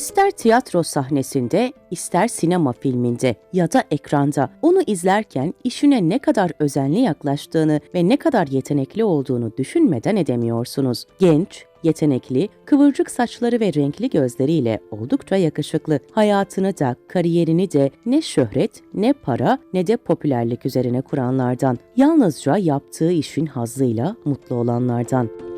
İster tiyatro sahnesinde, ister sinema filminde ya da ekranda onu izlerken işine ne kadar özenli yaklaştığını ve ne kadar yetenekli olduğunu düşünmeden edemiyorsunuz. Genç, yetenekli, kıvırcık saçları ve renkli gözleriyle oldukça yakışıklı. Hayatını da, kariyerini de ne şöhret, ne para, ne de popülerlik üzerine kuranlardan. Yalnızca yaptığı işin hazzıyla mutlu olanlardan.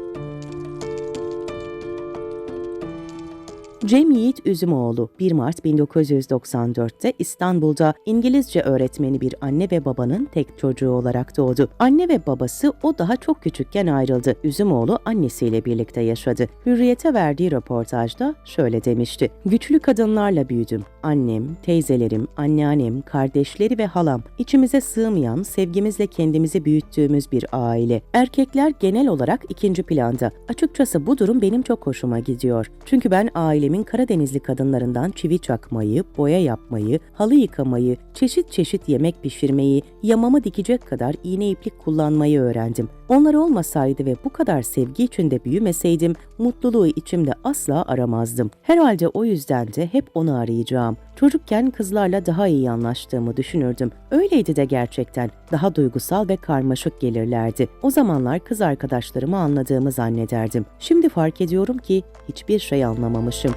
Cem Yiğit Üzümoğlu 1 Mart 1994'te İstanbul'da İngilizce öğretmeni bir anne ve babanın tek çocuğu olarak doğdu. Anne ve babası o daha çok küçükken ayrıldı. Üzümoğlu annesiyle birlikte yaşadı. Hürriyete verdiği röportajda şöyle demişti. Güçlü kadınlarla büyüdüm. Annem, teyzelerim, anneannem, kardeşleri ve halam. İçimize sığmayan, sevgimizle kendimizi büyüttüğümüz bir aile. Erkekler genel olarak ikinci planda. Açıkçası bu durum benim çok hoşuma gidiyor. Çünkü ben ailemin Karadenizli kadınlarından çivi çakmayı, boya yapmayı, halı yıkamayı, çeşit çeşit yemek pişirmeyi, yamama dikecek kadar iğne iplik kullanmayı öğrendim. Onlar olmasaydı ve bu kadar sevgi içinde büyümeseydim mutluluğu içimde asla aramazdım. Herhalde o yüzden de hep onu arayacağım. Çocukken kızlarla daha iyi anlaştığımı düşünürdüm. Öyleydi de gerçekten. Daha duygusal ve karmaşık gelirlerdi. O zamanlar kız arkadaşlarımı anladığımı zannederdim. Şimdi fark ediyorum ki hiçbir şey anlamamışım.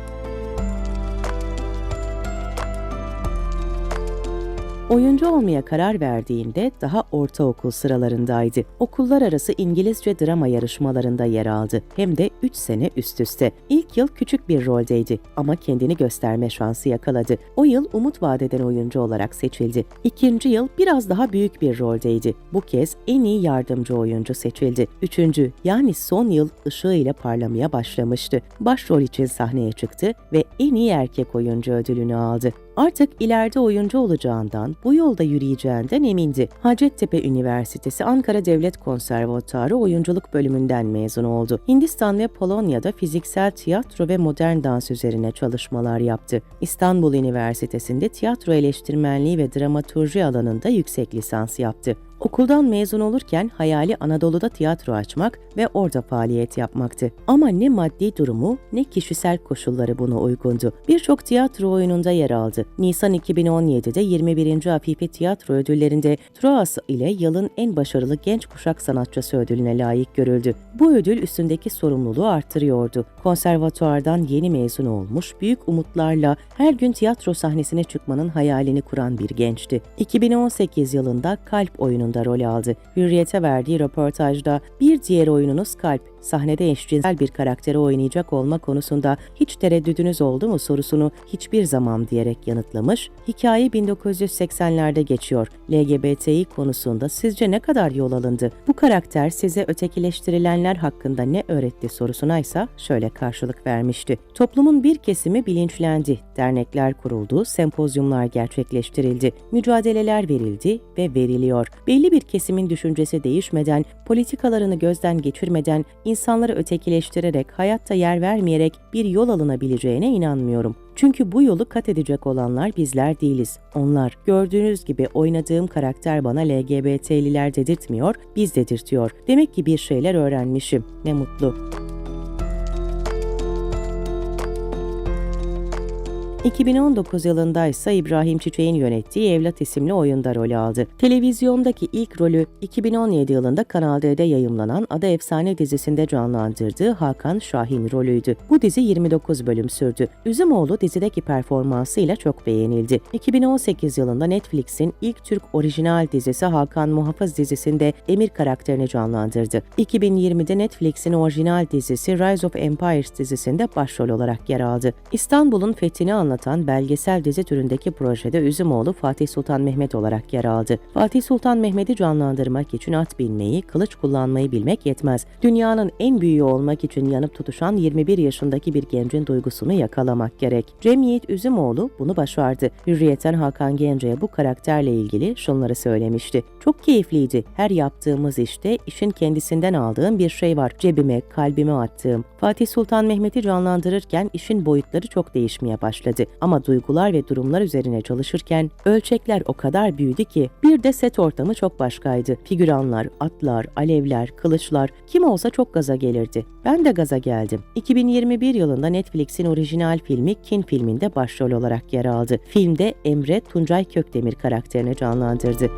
Oyuncu olmaya karar verdiğinde daha ortaokul sıralarındaydı. Okullar arası İngilizce drama yarışmalarında yer aldı. Hem de 3 sene üst üste. İlk yıl küçük bir roldeydi ama kendini gösterme şansı yakaladı. O yıl umut vadeden oyuncu olarak seçildi. İkinci yıl biraz daha büyük bir roldeydi. Bu kez en iyi yardımcı oyuncu seçildi. Üçüncü yani son yıl ışığıyla parlamaya başlamıştı. Başrol için sahneye çıktı ve en iyi erkek oyuncu ödülünü aldı. Artık ileride oyuncu olacağından, bu yolda yürüyeceğinden emindi. Hacettepe Üniversitesi Ankara Devlet Konservatuarı oyunculuk bölümünden mezun oldu. Hindistan ve Polonya'da fiziksel tiyatro ve modern dans üzerine çalışmalar yaptı. İstanbul Üniversitesi'nde tiyatro eleştirmenliği ve dramaturji alanında yüksek lisans yaptı. Okuldan mezun olurken hayali Anadolu'da tiyatro açmak ve orada faaliyet yapmaktı. Ama ne maddi durumu ne kişisel koşulları buna uygundu. Birçok tiyatro oyununda yer aldı. Nisan 2017'de 21. Afife Tiyatro Ödülleri'nde Troas ile yılın en başarılı genç kuşak sanatçısı ödülüne layık görüldü. Bu ödül üstündeki sorumluluğu arttırıyordu. Konservatuardan yeni mezun olmuş, büyük umutlarla her gün tiyatro sahnesine çıkmanın hayalini kuran bir gençti. 2018 yılında Kalp oyununda rol aldı. Hürriyete verdiği röportajda bir diğer oyununuz Kalp, sahnede eşcinsel bir karakteri oynayacak olma konusunda hiç tereddüdünüz oldu mu sorusunu hiçbir zaman diyerek yanıtlamış. Hikaye 1980'lerde geçiyor. LGBTİ konusunda sizce ne kadar yol alındı? Bu karakter size ötekileştirilenler hakkında ne öğretti sorusuna ise şöyle karşılık vermişti. Toplumun bir kesimi bilinçlendi. Dernekler kuruldu, sempozyumlar gerçekleştirildi, mücadeleler verildi ve veriliyor. Belli bir kesimin düşüncesi değişmeden, politikalarını gözden geçirmeden, insanları ötekileştirerek, hayatta yer vermeyerek bir yol alınabileceğine inanmıyorum. Çünkü bu yolu kat edecek olanlar bizler değiliz. Onlar. Gördüğünüz gibi oynadığım karakter bana LGBT'liler dedirtmiyor, biz dedirtiyor. Demek ki bir şeyler öğrenmişim. Ne mutlu. 2019 yılında ise İbrahim Çiçek'in yönettiği Evlat isimli oyunda rol aldı. Televizyondaki ilk rolü 2017 yılında Kanal D'de yayımlanan Ada Efsane dizisinde canlandırdığı Hakan Şahin rolüydü. Bu dizi 29 bölüm sürdü. Üzümoğlu dizideki performansıyla çok beğenildi. 2018 yılında Netflix'in ilk Türk orijinal dizisi Hakan Muhafız dizisinde Emir karakterini canlandırdı. 2020'de Netflix'in orijinal dizisi Rise of Empires dizisinde başrol olarak yer aldı. İstanbul'un fethini anlatan belgesel dizi türündeki projede Üzümoğlu Fatih Sultan Mehmet olarak yer aldı. Fatih Sultan Mehmet'i canlandırmak için at binmeyi, kılıç kullanmayı bilmek yetmez. Dünyanın en büyüğü olmak için yanıp tutuşan 21 yaşındaki bir gencin duygusunu yakalamak gerek. Cem Yiğit Üzümoğlu bunu başardı. Hürriyetten Hakan Gence'ye bu karakterle ilgili şunları söylemişti. Çok keyifliydi. Her yaptığımız işte işin kendisinden aldığım bir şey var. Cebime, kalbime attığım. Fatih Sultan Mehmet'i canlandırırken işin boyutları çok değişmeye başladı. Ama duygular ve durumlar üzerine çalışırken ölçekler o kadar büyüdü ki bir de set ortamı çok başkaydı. Figüranlar, atlar, alevler, kılıçlar kim olsa çok gaza gelirdi. Ben de gaza geldim. 2021 yılında Netflix'in orijinal filmi Kin filminde başrol olarak yer aldı. Filmde Emre Tuncay Kökdemir karakterini canlandırdı.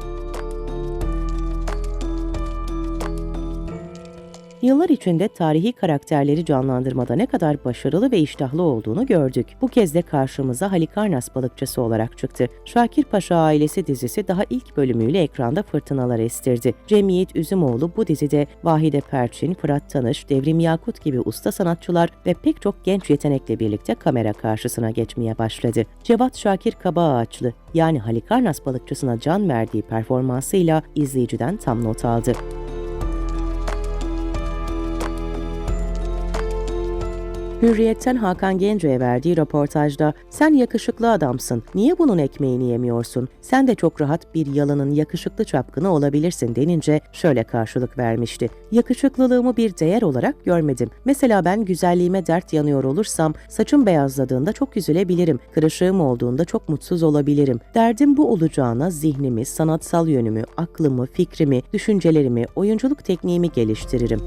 Yıllar içinde tarihi karakterleri canlandırmada ne kadar başarılı ve iştahlı olduğunu gördük. Bu kez de karşımıza Halikarnas balıkçısı olarak çıktı. Şakir Paşa ailesi dizisi daha ilk bölümüyle ekranda fırtınalar estirdi. Cemiyet Üzümoğlu bu dizide Vahide Perçin, Fırat Tanış, Devrim Yakut gibi usta sanatçılar ve pek çok genç yetenekle birlikte kamera karşısına geçmeye başladı. Cevat Şakir Kabaağaçlı yani Halikarnas balıkçısına can verdiği performansıyla izleyiciden tam not aldı. Hürriyet'ten Hakan Gence'ye verdiği röportajda "Sen yakışıklı adamsın. Niye bunun ekmeğini yemiyorsun? Sen de çok rahat bir yalanın yakışıklı çapkını olabilirsin." denince şöyle karşılık vermişti. "Yakışıklılığımı bir değer olarak görmedim. Mesela ben güzelliğime dert yanıyor olursam saçım beyazladığında çok üzülebilirim. Kırışığım olduğunda çok mutsuz olabilirim. Derdim bu olacağına zihnimi, sanatsal yönümü, aklımı, fikrimi, düşüncelerimi, oyunculuk tekniğimi geliştiririm."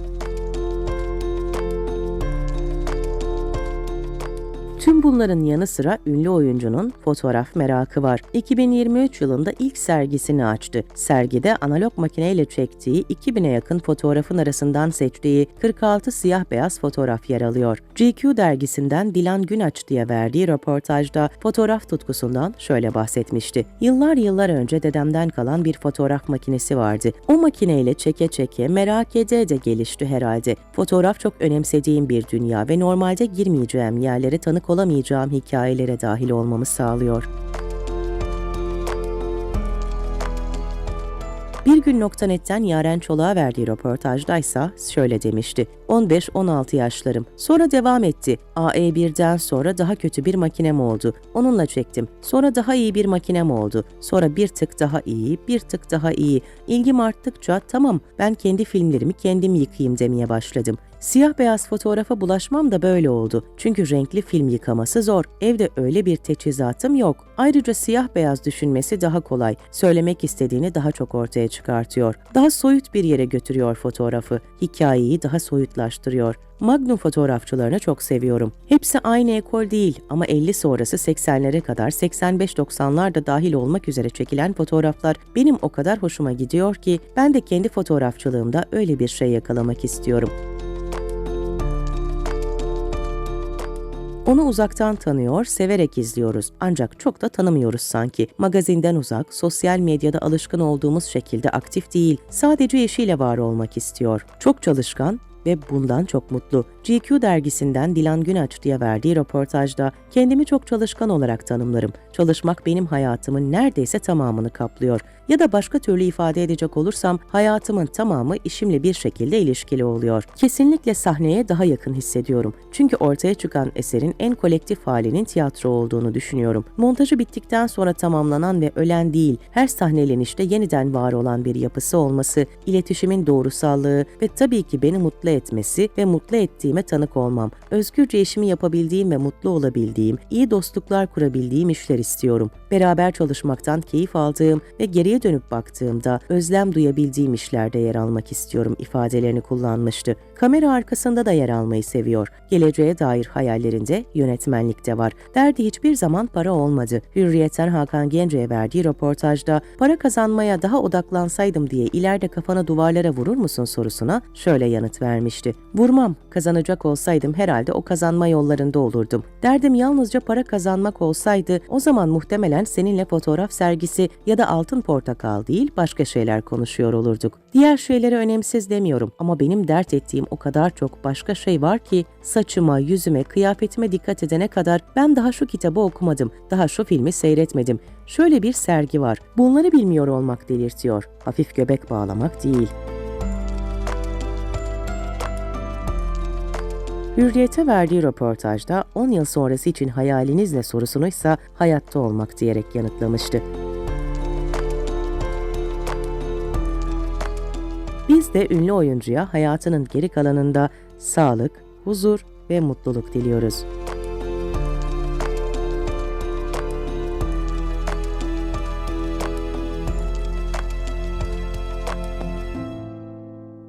Tüm bunların yanı sıra ünlü oyuncunun fotoğraf merakı var. 2023 yılında ilk sergisini açtı. Sergide analog makineyle çektiği 2000'e yakın fotoğrafın arasından seçtiği 46 siyah beyaz fotoğraf yer alıyor. GQ dergisinden Dilan Günaç diye verdiği röportajda fotoğraf tutkusundan şöyle bahsetmişti. Yıllar yıllar önce dedemden kalan bir fotoğraf makinesi vardı. O makineyle çeke çeke merak ede de gelişti herhalde. Fotoğraf çok önemsediğim bir dünya ve normalde girmeyeceğim yerlere tanık olamayacağım hikayelere dahil olmamı sağlıyor. Bir gün Nokta.net'ten Yaren Çolak'a verdiği röportajdaysa şöyle demişti. 15-16 yaşlarım. Sonra devam etti. AE1'den sonra daha kötü bir makinem oldu. Onunla çektim. Sonra daha iyi bir makinem oldu. Sonra bir tık daha iyi, bir tık daha iyi. İlgim arttıkça tamam ben kendi filmlerimi kendim yıkayayım demeye başladım. Siyah beyaz fotoğrafa bulaşmam da böyle oldu. Çünkü renkli film yıkaması zor. Evde öyle bir teçhizatım yok. Ayrıca siyah beyaz düşünmesi daha kolay. Söylemek istediğini daha çok ortaya çıkartıyor. Daha soyut bir yere götürüyor fotoğrafı. Hikayeyi daha soyutlaştırıyor. Magnum fotoğrafçılarını çok seviyorum. Hepsi aynı ekol değil ama 50 sonrası 80'lere kadar 85-90'lar da dahil olmak üzere çekilen fotoğraflar benim o kadar hoşuma gidiyor ki ben de kendi fotoğrafçılığımda öyle bir şey yakalamak istiyorum. Onu uzaktan tanıyor, severek izliyoruz. Ancak çok da tanımıyoruz sanki. Magazinden uzak, sosyal medyada alışkın olduğumuz şekilde aktif değil. Sadece eşiyle var olmak istiyor. Çok çalışkan, ve bundan çok mutlu. GQ dergisinden Dilan Günaç diye verdiği röportajda kendimi çok çalışkan olarak tanımlarım. Çalışmak benim hayatımın neredeyse tamamını kaplıyor. Ya da başka türlü ifade edecek olursam hayatımın tamamı işimle bir şekilde ilişkili oluyor. Kesinlikle sahneye daha yakın hissediyorum. Çünkü ortaya çıkan eserin en kolektif halinin tiyatro olduğunu düşünüyorum. Montajı bittikten sonra tamamlanan ve ölen değil, her sahnelenişte yeniden var olan bir yapısı olması, iletişimin doğrusallığı ve tabii ki beni mutlu etmesi ve mutlu ettiğime tanık olmam. Özgürce işimi yapabildiğim ve mutlu olabildiğim, iyi dostluklar kurabildiğim işler istiyorum. Beraber çalışmaktan keyif aldığım ve geriye dönüp baktığımda özlem duyabildiğim işlerde yer almak istiyorum ifadelerini kullanmıştı. Kamera arkasında da yer almayı seviyor. Geleceğe dair hayallerinde yönetmenlikte var. Derdi hiçbir zaman para olmadı. Hürriyetten Hakan Gence'ye verdiği röportajda para kazanmaya daha odaklansaydım diye ileride kafanı duvarlara vurur musun sorusuna şöyle yanıt vermişti. Vurmam. Kazanacak olsaydım herhalde o kazanma yollarında olurdum. Derdim yalnızca para kazanmak olsaydı o zaman muhtemelen seninle fotoğraf sergisi ya da altın portakal değil başka şeyler konuşuyor olurduk. Diğer şeyleri önemsiz demiyorum ama benim dert ettiğim o kadar çok başka şey var ki saçıma, yüzüme, kıyafetime dikkat edene kadar ben daha şu kitabı okumadım, daha şu filmi seyretmedim. Şöyle bir sergi var. Bunları bilmiyor olmak delirtiyor. Hafif göbek bağlamak değil. Hürriyete verdiği röportajda 10 yıl sonrası için hayaliniz ne sorusunu ise hayatta olmak diyerek yanıtlamıştı. Biz de ünlü oyuncuya hayatının geri kalanında sağlık, huzur ve mutluluk diliyoruz.